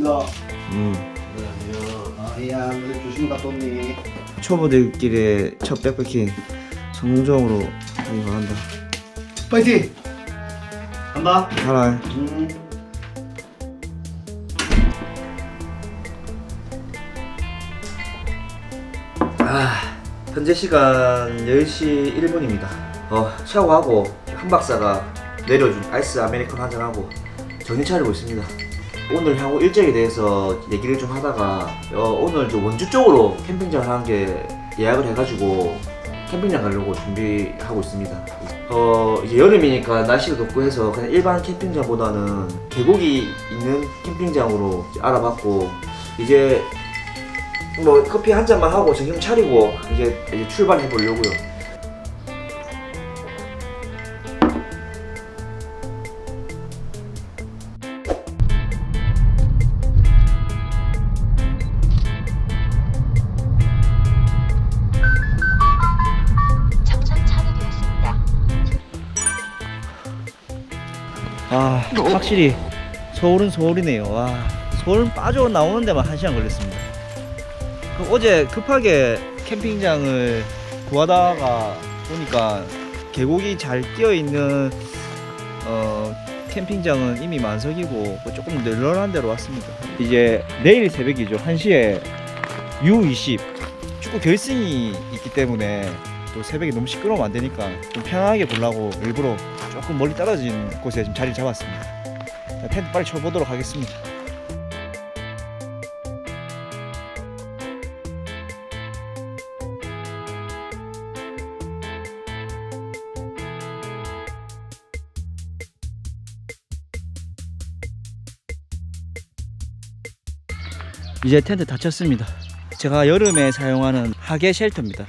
갑니다. 음. 안녕하세요. 아야, 오늘 조심 갔다 왔니? 초보들끼리 첫 백패킹 성공적으로 바란다. 파이팅! 간다. 하나. 음. 아, 현재 시간 10시 1분입니다. 어, 샤워하고 한 박사가 내려준 아이스 아메리카노 한잔하고 정신 차리고 있습니다. 오늘 향후 일정에 대해서 얘기를 좀 하다가 어, 오늘 저 원주 쪽으로 캠핑장을 하는 게 예약을 해가지고 캠핑장 가려고 준비하고 있습니다. 어, 이제 여름이니까 날씨가 덥고 해서 그냥 일반 캠핑장보다는 계곡이 있는 캠핑장으로 알아봤고 이제 뭐 커피 한 잔만 하고 정신 차리고 이제, 이제 출발해 보려고요. 확실히 서울은 서울이네요. 와 서울 빠져 나오는 데만 한 시간 걸렸습니다. 그 어제 급하게 캠핑장을 구하다가 보니까 계곡이 잘 끼어 있는 어, 캠핑장은 이미 만석이고 뭐 조금 널널한 데로 왔습니다. 이제 내일 새벽이죠. 1시에 U20 축구 결승이 있기 때문에 또 새벽에 너무 시끄러우면 안 되니까 좀 편하게 보려고 일부러 조금 멀리 떨어진 곳에 지금 자리를 잡았습니다. 자, 텐트 빨리 쳐보도록 하겠습니다. 이제 텐트 다 쳤습니다. 제가 여름에 사용하는 하계 쉘터입니다.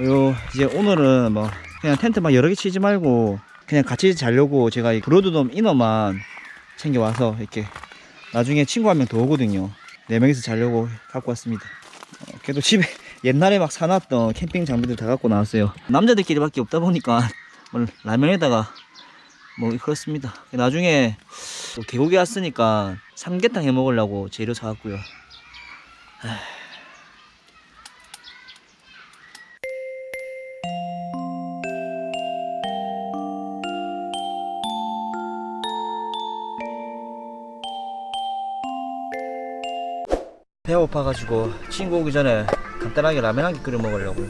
요 이제 오늘은 뭐 그냥 텐트만 여러 개 치지 말고 그냥 같이 자려고 제가 이 브로드돔 이너만 챙겨 와서 이렇게 나중에 친구 한 명 더 오거든요. 네 명이서 자려고 갖고 왔습니다. 어, 그래도 집에 옛날에 막 사놨던 캠핑 장비들 다 갖고 나왔어요. 남자들끼리밖에 없다 보니까 뭐 라면에다가 뭐 그렇습니다. 나중에 또 계곡에 왔으니까 삼계탕 해 먹으려고 재료 사왔고요. 배고파가지고 친구 오기 전에 간단하게 라면 한개 끓여 먹으려고요.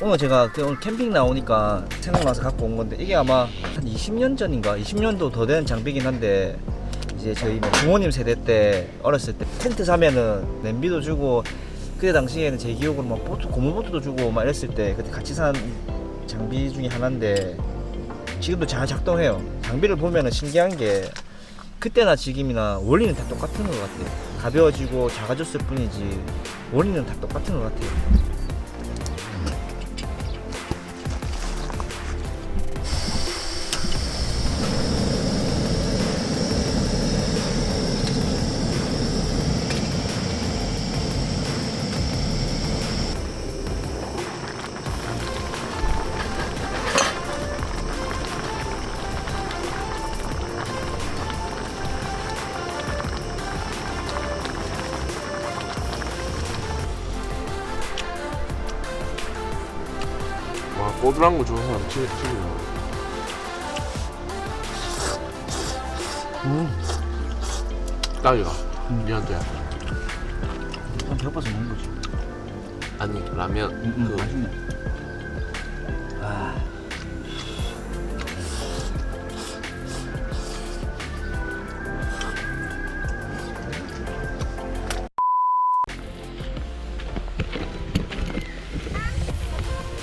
오늘 제가 그 오늘 캠핑 나오니까 생각나서 갖고 온 건데 이게 아마 한 20년 전인가 20년도 더 된 장비긴 한데 이제 저희 뭐 부모님 세대 때 어렸을 때 텐트 사면은 냄비도 주고 그때 당시에는 제 기억으로 막 보트 고무보트도 주고 막 이랬을 때 그때 같이 산 장비 중에 하나인데 지금도 잘 작동해요. 장비를 보면은 신기한 게 그때나 지금이나 원리는 다 똑같은 것 같아요. 가벼워지고 작아졌을 뿐이지 원리는 다 똑같은 것 같아요. 와 꼬들한 거 좋아하는 사람. 튀, 튀기네 음, 딱이가 미안해 난 배고파서 먹는 거지. 아니 라면. 음, 음, 그 맛있네. 아.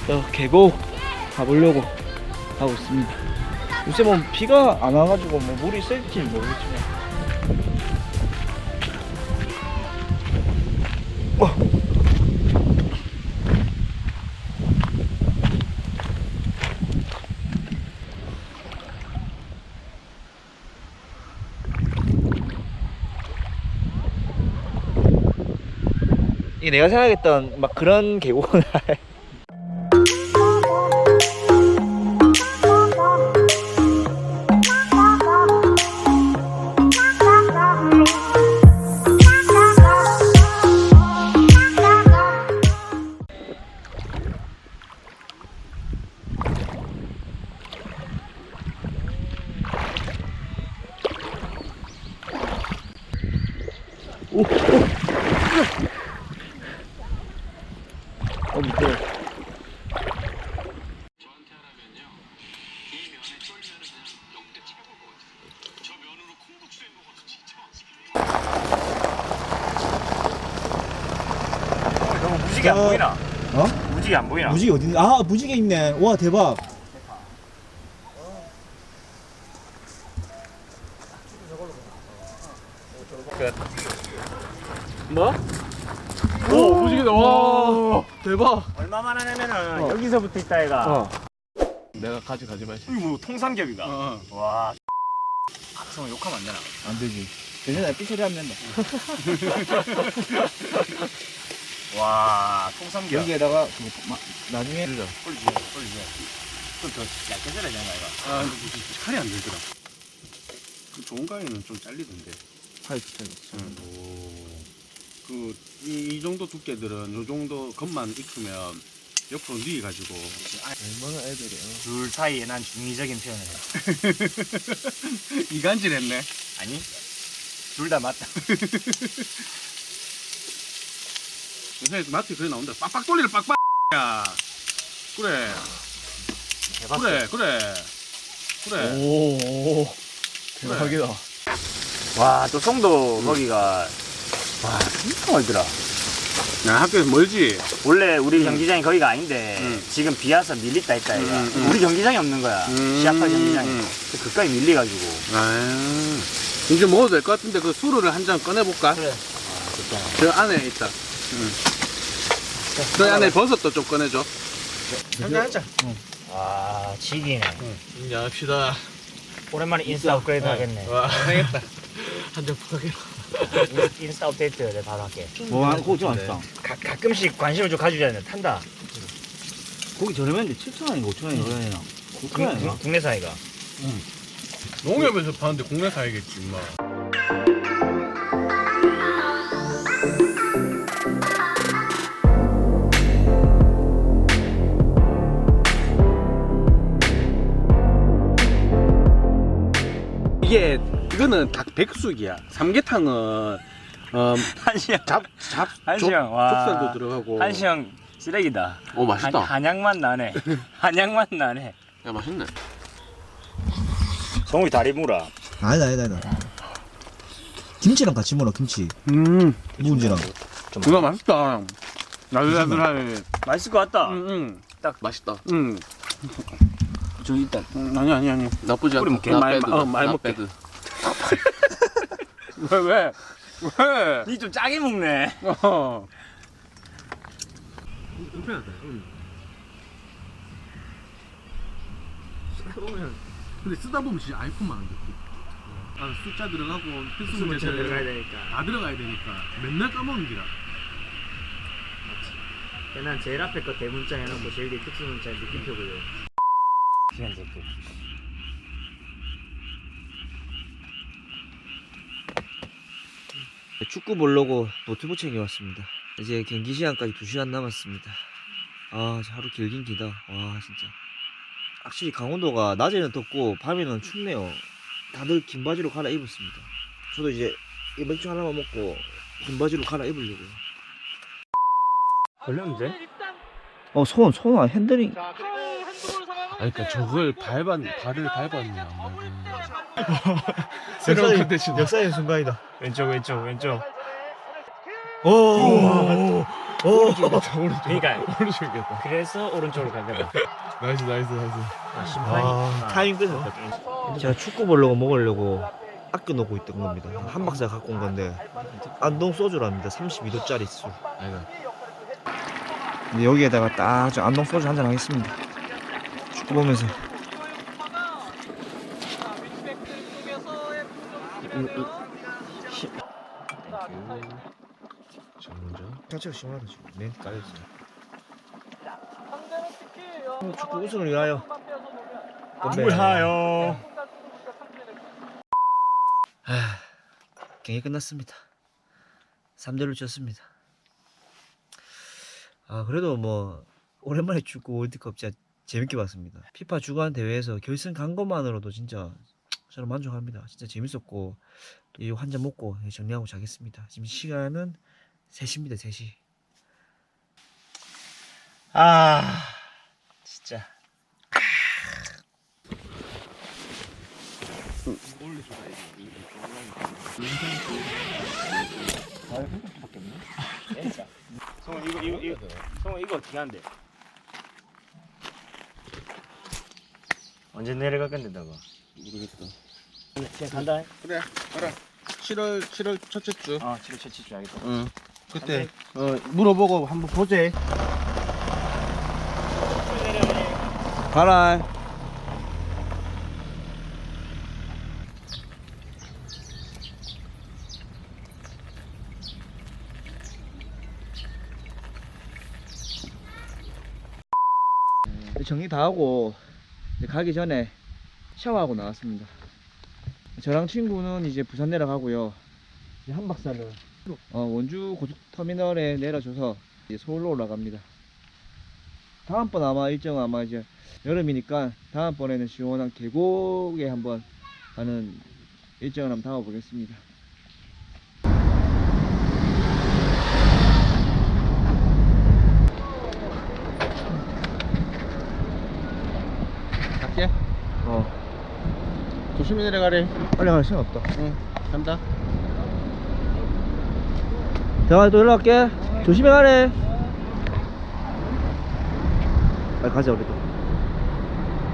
저 계곡 가보려고 하고 있습니다. 요새 뭐 비가 안 와가지고 뭐 물이 셀지 모르겠지만. 어. 이게 내가 생각했던 막 그런 계곡은 무 무지개 안 어. 보이나? 어? 무지개 안 보이나? 무지개 어디 있 아, 무지개 있네. 와, 대박. 뭐? 오 무지개다 와 대박 얼마만 하냐면은 여기서부터 있다 얘가. 어 내가 가져가지 마시 이거 뭐 통삼겹이가. 어. 와. 박성호 욕하면 안 되나? 안 되지. 대신에 삐처리 하면 된다. 와, 통삼겹. 여기에다가 그 마, 나중에 꼴지, 꼴지. 좀더 얇게 썰어야 거야 이거. 아, 근데 무슨 칼이 안 들더라. 그 좋은 가위는 좀 잘리던데. 팔 삐처리. 그, 이, 이 정도 두께들은 요 정도 겉만 익히면 옆으로 누이가지고. 얼마나 애들이야. 둘 사이에 난 중의적인 표현을 해. 이간질 했네. 아니? 둘 다 맞다. 요새 마트 그래 나온다. 빡빡 돌리를 빡빡. 야. 그래, 대박. 그래, 그래. 그래. 오, 오. 대박이다. 와, 또 송도 거기가 와, 진짜 멀더라. 야, 학교에서 멀지? 원래 우리 경기장이 거기가 아닌데 음. 지금 비 와서 밀렸다 했다 얘가. 음, 음. 우리 경기장이 없는 거야. 음, 시합할 경기장이. 음. 그래서 그까지 밀려가지고. 아, 이제 먹어도 될 것 같은데 그 수루를 한 잔 꺼내 볼까? 그래. 아, 좋다. 저 안에 있다. 응. 저 안에 버섯도 좀 꺼내줘. 한잔 하자. 와, 지기네. 이제 합시다 오랜만에 인스타 업그레이드 하겠네. 와 하겠다 한잔 부탁해라 인- 인스타 업데이트 내가 바로 할게. 와, 고기 좀 맛있다. 가, 가끔씩 관심을 좀 가져줘야 돼. 탄다. 고기 저렴했는데 7,000원인가 5,000원인가 그러냐. 국- 9,000원인가? 국- 국내산이가. 농협에서 파는데 국내 사야겠지, 임마. 이게 이거는 닭 백숙이야. 삼계탕은 어, 한시영. 잡잡 한시영. 와. 족살도 들어가고. 한시영 쓰레기다. 오 맛있다 한, 한약맛 나네. 한약맛 나네. 야 맛있네 성우이 다리 물어. 아니다, 아니다, 아니다. 김치랑 같이 먹어, 김치. 음, 묵은지랑. 이거 맛있다. 나들나들하게. 맛있을 것 같다. 응, 맛있다 응, 저 일단 응. 아니 아니 아니. 나쁘지 뿌리 않다 먹게. 나 말- 빼드, 어, 말나 먹게. 빼드. 왜 왜? 왜? 니 좀 짜게 먹네. 어. 근데 쓰다 보면 진짜 아이폰만 안 돼. 아, 숫자 들어가고 필수 문제 들어가야 되니까. 다 들어가야 되니까 맨날 까먹는 기라. 난 제일 앞에 거 대문자 해놓고 제일 뒤에 특수 문자 느낌표고요. 시간 제거. 축구 보려고 노트북 챙겨왔습니다. 이제 경기 시간까지 2시간 남았습니다. 아, 하루 길긴 기다. 와, 진짜. 확실히 강원도가 낮에는 덥고 밤에는 춥네요. 다들 긴 바지로 갈아입었습니다. 저도 이제 이 맥주 하나만 먹고 긴 바지로 갈아입으려고요. 걸렸는데? 어, 손, 손, 아, 핸들링. 아니 그니까 저걸 밟았 발을 밟았냐 새로운 컨텐츠다. 역사의 순간이다. 왼쪽 왼쪽 왼쪽. 오, 오, 오른쪽이겠다 오른쪽 그러니까 오른쪽이겠다 그래서 오른쪽으로 거야. 나이스 나이스 나이스 아, 심판이. 아, 타이밍 끝 제가 축구 보려고 먹으려고 아껴 놓고 있던 겁니다. 한 박스 갖고 온 건데 안동 소주랍니다. 32도짜리 술. 아니다 여기에다가 딱저 안동 소주 한 잔 하겠습니다. 전문점 자체가 심하다 지금. 멘트 깔렸어요. 축구 우승을 위하여. 건배. 물하요. 경기 끝났습니다. 3대1로 졌습니다. 아 그래도 뭐 오랜만에 축구 월드컵 진짜 재밌게 봤습니다. 피파 주간 대회에서 결승 간 것만으로도 진짜 저는 만족합니다. 진짜 재밌었고 이한잔 먹고 정리하고 자겠습니다. 지금 시간은 3시입니다. 3시. 아 진짜 성우 이거 이거 이거 성우 이거 어떻게 한대? 언제 내려갈 건데 너가? 모르겠다. 그냥 간다. 그래, 알아. 7월 7월 첫째 주. 아 지금 채치 줄 알겠다. 응. 그때 어 물어보고 한번 보재. 가라. 정리 다 하고 가기 전에 샤워하고 나왔습니다. 저랑 친구는 이제 부산 내려가고요. 한 박사는 어, 원주 고속터미널에 내려줘서 이제 서울로 올라갑니다. 다음번 아마 일정 아마 이제 여름이니까 다음번에는 시원한 계곡에 한번 가는 일정을 한번 잡아보겠습니다. 조심히 내려가래. 빨리 갈 시간 없다. 응. 간다. 대화 또 연락할게. 조심히 가래. 빨리 가자 우리도.